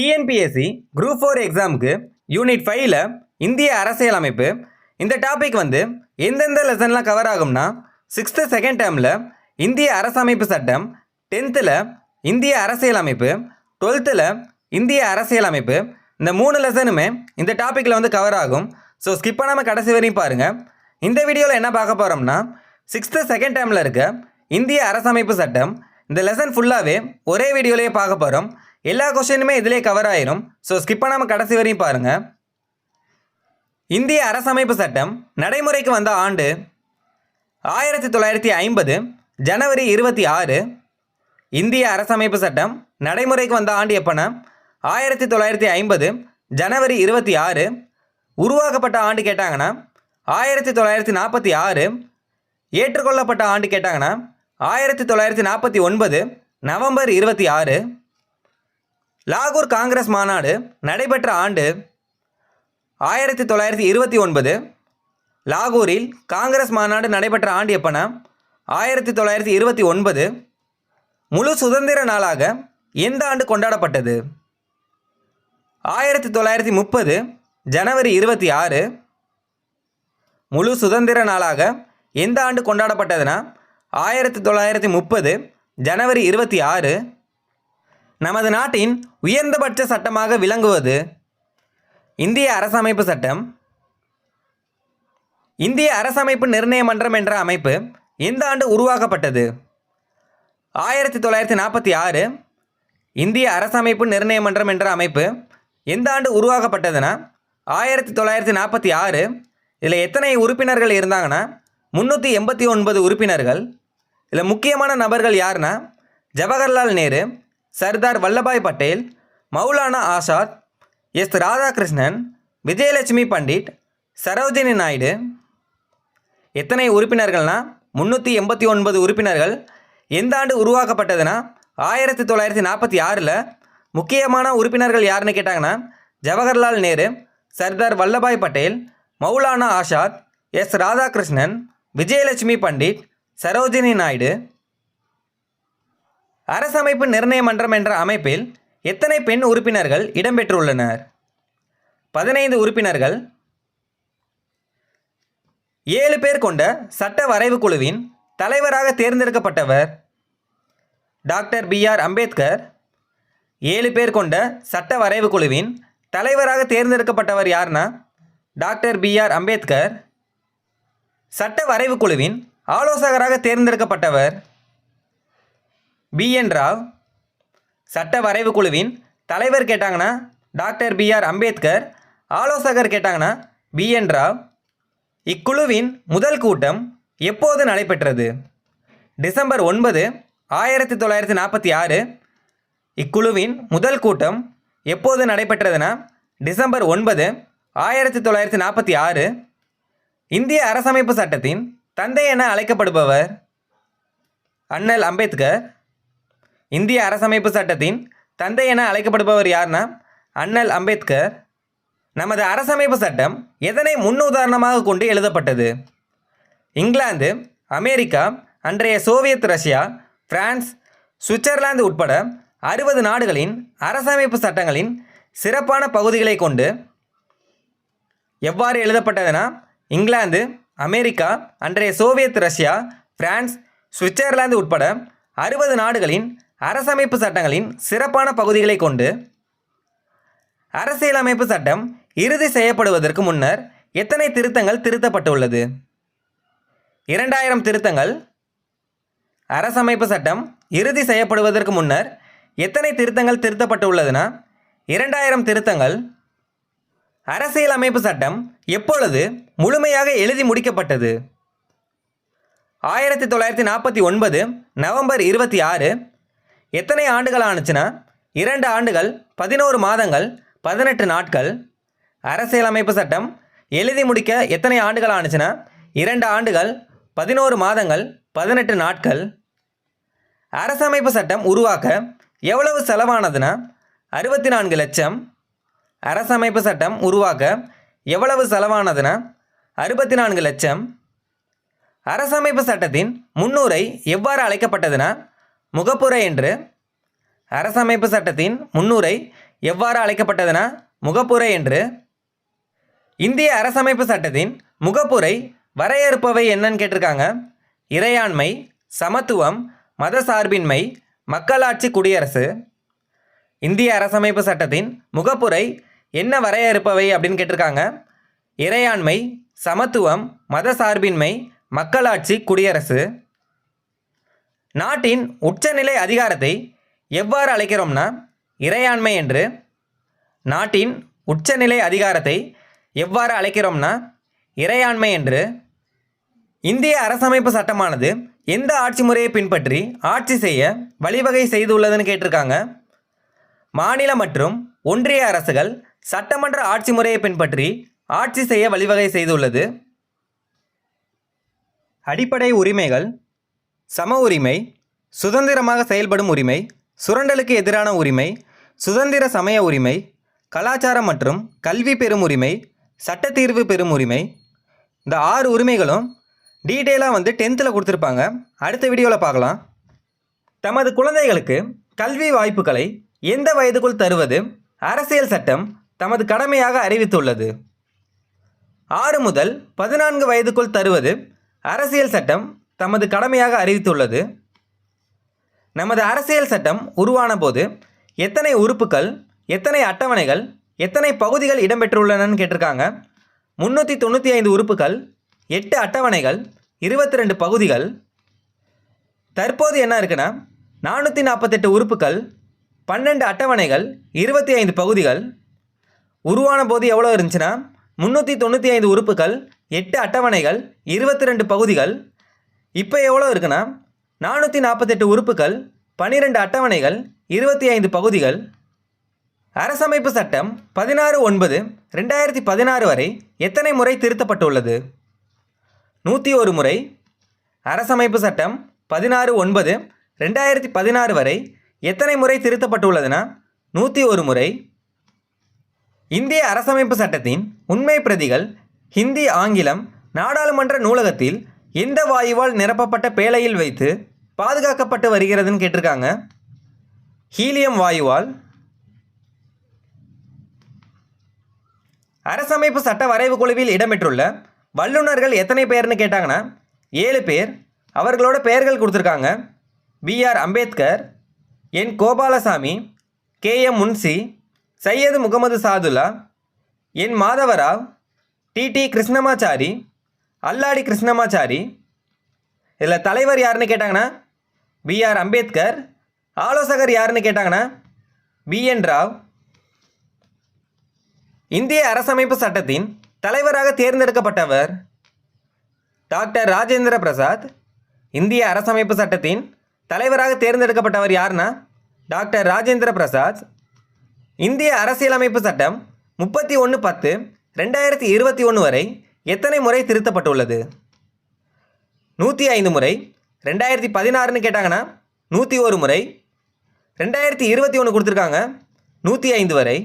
TNPSC group four எக்ஸாமுக்கு unit ஃபைவ்ல இந்திய அரசியலமைப்பு. இந்த டாபிக் வந்து எந்தெந்த லெசன்லாம் கவர் ஆகும்னா சிக்ஸ்த்து செகண்ட் டேர்மில் இந்திய அரசமைப்பு சட்டம் டென்த்தில் இந்திய அரசியலமைப்பு டுவெல்த்தில் இந்திய அரசியலமைப்பு. இந்த மூணு லெசனுமே இந்த டாப்பிக்கில் வந்து கவர் ஆகும். ஸோ ஸ்கிப் பண்ணாமல் கடைசி வரையும் பாருங்கள் இந்த வீடியோவில் என்ன பார்க்க போகிறோம்னா சிக்ஸ்த்து செகண்ட் டேர்மில் இருக்க இந்திய அரசமைப்பு சட்டம் இந்த லெசன் ஃபுல்லாகவே ஒரே வீடியோலேயே பார்க்க போகிறோம் எல்லா கொஸ்டினுமே இதிலே கவர் ஆயிரும். ஸோ ஸ்கிப் பண்ணாமல் கடைசி வரையும் பாருங்கள் இந்திய அரசமைப்பு சட்டம் நடைமுறைக்கு வந்த ஆண்டு ஆயிரத்தி தொள்ளாயிரத்தி ஐம்பது ஜனவரி இருபத்தி ஆறு. இந்திய அரசமைப்பு சட்டம் நடைமுறைக்கு வந்த ஆண்டு எப்போனா ஆயிரத்தி தொள்ளாயிரத்தி ஐம்பது ஜனவரி இருபத்தி ஆறு. உருவாக்கப்பட்ட ஆண்டு கேட்டாங்கன்னா ஆயிரத்தி தொள்ளாயிரத்தி நாற்பத்தி ஆறு. ஏற்றுக்கொள்ளப்பட்ட ஆண்டு கேட்டாங்கன்னா ஆயிரத்தி தொள்ளாயிரத்தி நாற்பத்தி ஒன்பது நவம்பர் இருபத்தி ஆறு. லாகூர் காங்கிரஸ் மாநாடு நடைபெற்ற ஆண்டு ஆயிரத்தி தொள்ளாயிரத்தி இருபத்தி ஒன்பது. லாகூரில் காங்கிரஸ் மாநாடு நடைபெற்ற ஆண்டு எப்போனா? ஆயிரத்தி தொள்ளாயிரத்தி இருபத்தி ஒன்பது. முழு சுதந்திர நாளாக எந்த ஆண்டு கொண்டாடப்பட்டது. ஆயிரத்தி தொள்ளாயிரத்தி முப்பது ஜனவரி இருபத்தி ஆறு. முழு சுதந்திர நாளாக எந்த ஆண்டு கொண்டாடப்பட்டதுன்னா ஆயிரத்தி தொள்ளாயிரத்தி முப்பது ஜனவரி இருபத்தி ஆறு. நமது நாட்டின் உயர்ந்தபட்ச சட்டமாக விளங்குவது இந்திய அரசமைப்பு சட்டம். இந்திய அரசமைப்பு நிர்ணய மன்றம் என்ற அமைப்பு எந்த ஆண்டு உருவாக்கப்பட்டது. ஆயிரத்தி தொள்ளாயிரத்தி நாற்பத்தி ஆறு இந்திய அரசமைப்பு நிர்ணய மன்றம் என்ற அமைப்பு எந்த ஆண்டு உருவாக்கப்பட்டதுன்னா ஆயிரத்தி தொள்ளாயிரத்தி நாற்பத்தி ஆறு இதில் எத்தனை உறுப்பினர்கள் இருந்தாங்கன்னா முந்நூற்றி எண்பத்தி ஒன்பது உறுப்பினர்கள். இதில் முக்கியமான நபர்கள் யாருன்னா ஜவஹர்லால் நேரு சர்தார் வல்லபாய் பட்டேல் மௌலானா ஆசாத் எஸ். ராதாகிருஷ்ணன் விஜயலட்சுமி பண்டிட் சரோஜினி நாயுடு. எத்தனை உறுப்பினர்கள்னா முந்நூற்றி எண்பத்தி ஒன்பது உறுப்பினர்கள். எந்த ஆண்டு உருவாக்கப்பட்டதுன்னா ஆயிரத்தி தொள்ளாயிரத்தி நாற்பத்தி ஆறில் முக்கியமான உறுப்பினர்கள் யாருன்னு கேட்டாங்கன்னா ஜவஹர்லால் நேரு சர்தார் வல்லபாய் பட்டேல் மௌலானா ஆசாத் எஸ். ராதாகிருஷ்ணன் விஜயலட்சுமி பண்டிட் சரோஜினி நாயுடு. அரசமைப்பு நிர்ணய மன்றம் என்ற அமைப்பில் எத்தனை பெண் உறுப்பினர்கள் இடம்பெற்றுள்ளனர்? பதினைந்து உறுப்பினர்கள். ஏழு பேர் கொண்ட சட்ட வரைவு குழுவின் தலைவராக தேர்ந்தெடுக்கப்பட்டவர். Doctor B R Ambedkar. ஏழு பேர் கொண்ட சட்ட வரைவு குழுவின் தலைவராக தேர்ந்தெடுக்கப்பட்டவர் யார்னா டாக்டர் பி ஆர் அம்பேத்கர். சட்ட வரைவு குழுவின் ஆலோசகராக தேர்ந்தெடுக்கப்பட்டவர். பி என் ராவ் சட்ட வரைவு குழுவின் தலைவர் கேட்டாங்கன்னா டாக்டர் பி ஆர் அம்பேத்கர் ஆலோசகர் கேட்டாங்கன்னா பி என் ராவ். இக்குழுவின் முதல் கூட்டம் எப்போது நடைபெற்றது? டிசம்பர் ஒன்பது ஆயிரத்தி தொள்ளாயிரத்தி நாற்பத்தி ஆறு. இக்குழுவின் முதல் கூட்டம் எப்போது நடைபெற்றதுன்னா டிசம்பர் ஒன்பது ஆயிரத்தி தொள்ளாயிரத்தி நாற்பத்தி ஆறு. இந்திய அரசமைப்பு சட்டத்தின் தந்தை என அழைக்கப்படுபவர் அண்ணல் அம்பேத்கர் இந்திய அரசமைப்பு சட்டத்தின் தந்தை என அழைக்கப்படுபவர் யார்னா அண்ணல் அம்பேத்கர். நமது அரசமைப்பு சட்டம் எதனை முன்னுதாரணமாக கொண்டு எழுதப்பட்டது? இங்கிலாந்து அமெரிக்கா அன்றைய சோவியத் ரஷ்யா பிரான்ஸ் சுவிட்சர்லாந்து உட்பட அறுபது நாடுகளின் அரசமைப்பு சட்டங்களின் சிறப்பான பகுதிகளை கொண்டு எவ்வாறு எழுதப்பட்டதுனா இங்கிலாந்து அமெரிக்கா அன்றைய சோவியத் ரஷ்யா பிரான்ஸ் சுவிட்சர்லாந்து உட்பட அறுபது நாடுகளின் அரசமைப்பு சட்டங்களின் சிறப்பான பகுதிகளை கொண்டு அரசியலமைப்பு சட்டம் இறுதி செய்யப்படுவதற்கு முன்னர் எத்தனை திருத்தங்கள் திருத்தப்பட்டுள்ளது? இரண்டாயிரம் திருத்தங்கள். அரசமைப்பு சட்டம் இறுதி செய்யப்படுவதற்கு முன்னர் எத்தனை திருத்தங்கள் திருத்தப்பட்டுள்ளதுன்னா இரண்டாயிரம் திருத்தங்கள். அரசியலமைப்பு சட்டம் எப்பொழுது முழுமையாக எழுதி முடிக்கப்பட்டது? ஆயிரத்தி தொள்ளாயிரத்தி நாற்பத்தி ஒன்பது நவம்பர் இருபத்தி ஆறு எத்தனை ஆண்டுகள் ஆணுச்சுன்னா? இரண்டு ஆண்டுகள் பதினோரு மாதங்கள் பதினெட்டு நாட்கள். அரசியலமைப்பு சட்டம் எழுதி முடிக்க எத்தனை ஆண்டுகள் ஆணுச்சுன்னா? இரண்டு ஆண்டுகள் பதினோரு மாதங்கள் பதினெட்டு நாட்கள். அரசமைப்பு சட்டம் உருவாக்க எவ்வளவு செலவானதுன்னா? அறுபத்தி நான்கு லட்சம். அரசமைப்பு சட்டம் உருவாக்க எவ்வளவு செலவானதுன்னா? அறுபத்தி நான்கு லட்சம். அரசமைப்பு சட்டத்தின் முன்னுரை எவ்வாறு அழைக்கப்பட்டதுன்னா? முகப்புரை என்று அரசமைப்பு சட்டத்தின் முன்னுரை எவ்வாறு அழைக்கப்பட்டதுனா முகப்புரை என்று இந்திய அரசமைப்பு சட்டத்தின் முகப்புரை வரையறுப்பவை என்னன்னு கேட்டிருக்காங்க. இறையாண்மை சமத்துவம் மத சார்பின்மை மக்களாட்சி குடியரசு. இந்திய அரசமைப்பு சட்டத்தின் முகப்புரை என்ன வரையறுப்பவை அப்படின்னு கேட்டிருக்காங்க. இறையாண்மை சமத்துவம் மத சார்பின்மை மக்களாட்சி குடியரசு. நாட்டின் உச்சநிலை அதிகாரத்தை எவ்வாறு அழைக்கிறோம்னா இறையாண்மை என்று நாட்டின் உச்சநிலை அதிகாரத்தை எவ்வாறு அழைக்கிறோம்னா இறையாண்மை என்று இந்திய அரசமைப்பு சட்டமானது எந்த ஆட்சி முறையை பின்பற்றி ஆட்சி செய்ய வழிவகை செய்துள்ளதுன்னு கேட்டிருக்காங்க. மாநில மற்றும் ஒன்றிய அரசுகள் சட்டமன்ற ஆட்சி முறையை பின்பற்றி ஆட்சி செய்ய வழிவகை செய்துள்ளது. அடிப்படை உரிமைகள் சம உரிமை சுதந்திரமாக செயல்படும் உரிமை சுரண்டலுக்கு எதிரான உரிமை சுதந்திர சமய உரிமை கலாச்சாரம் மற்றும் கல்வி பெறும் உரிமை சட்டத்தீர்வு பெறும் உரிமை. இந்த ஆறு உரிமைகளும் டீட்டெயிலாக வந்து டென்த்தில் கொடுத்துருப்பாங்க. அடுத்த வீடியோவில் பார்க்கலாம். தமது குழந்தைகளுக்கு கல்வி வாய்ப்புகளை எந்த வயதுக்குள் தருவது அரசியல் சட்டம் தமது கடமையாக அறிவித்துள்ளது. ஆறு முதல் பதினான்கு வயதுக்குள் தருவது அரசியல் சட்டம் தமது கடமையாக அறிவித்துள்ளது. நமது அரசியல் சட்டம் உருவான போது எத்தனை உறுப்புகள் எத்தனை அட்டவணைகள் எத்தனை பகுதிகள் இடம்பெற்றுள்ளனன்னு கேட்டிருக்காங்க. முந்நூற்றி தொண்ணூற்றி ஐந்து உறுப்புகள் எட்டு அட்டவணைகள் இருபத்தி ரெண்டு பகுதிகள். தற்போது என்ன இருக்குன்னா நானூற்றி நாற்பத்தெட்டு உறுப்புகள் பன்னெண்டு அட்டவணைகள் இருபத்தி ஐந்து பகுதிகள். உருவான போது எவ்வளோ இருந்துச்சுன்னா முந்நூற்றி தொண்ணூற்றி ஐந்து உறுப்புகள் எட்டு அட்டவணைகள் இருபத்தி ரெண்டு பகுதிகள். இப்போ எவ்வளோ இருக்குன்னா நானூற்றி நாற்பத்தெட்டு உறுப்புகள் பன்னிரெண்டு அட்டவணைகள் இருபத்தி ஐந்து பகுதிகள். அரசமைப்பு சட்டம் பதினாறு ஒன்பது ரெண்டாயிரத்தி பதினாறு வரை எத்தனை முறை திருத்தப்பட்டுள்ளது? நூற்றி ஒரு முறை. அரசமைப்பு சட்டம் பதினாறு ஒன்பது ரெண்டாயிரத்தி பதினாறு வரை எத்தனை முறை திருத்தப்பட்டுள்ளதுன்னா நூற்றி ஒரு முறை. இந்திய அரசமைப்பு சட்டத்தின் உண்மை பிரதிகள் ஹிந்தி ஆங்கிலம் நாடாளுமன்ற நூலகத்தில் எந்த வாயுவால் நிரப்பப்பட்ட பேழையில் வைத்து பாதுகாக்கப்பட்டு வருகிறதுன்னு கேட்டிருக்காங்க. ஹீலியம் வாயுவால் அரசமைப்பு சட்ட வரைவு குழுவில் இடம்பெற்றுள்ள வல்லுநர்கள் எத்தனை பேர்னு கேட்டாங்கன்னா ஏழு பேர். அவர்களோட பெயர்கள் கொடுத்துருக்காங்க. BR Ambedkar N Gopalaswami K M Munshi Syed Mohammad Saadulla N Madhavrao TT Krishnamachari Alladi Krishnamachari. இதில் தலைவர் யாருன்னு கேட்டாங்கன்னா பிஆர் அம்பேத்கர். ஆலோசகர் யாருன்னு கேட்டாங்கன்னா பிஎன் ராவ். இந்திய அரசமைப்பு சட்டத்தின் தலைவராக தேர்ந்தெடுக்கப்பட்டவர் டாக்டர் ராஜேந்திர பிரசாத். இந்திய அரசமைப்பு சட்டத்தின் தலைவராக தேர்ந்தெடுக்கப்பட்டவர் யார்னா டாக்டர் ராஜேந்திர பிரசாத். இந்திய அரசியலமைப்பு சட்டம் முப்பத்தி ஒன்று பத்து ரெண்டாயிரத்தி இருபத்தி ஒன்று வரை எத்தனை முறை திருத்தப்பட்டுள்ளது? நூற்றி ஐந்து முறை. ரெண்டாயிரத்தி பதினாறுன்னு கேட்டாங்கன்னா நூற்றி ஒரு முறை. ரெண்டாயிரத்தி இருபத்தி ஒன்று கொடுத்துருக்காங்க. நூற்றி ஐந்து வரை.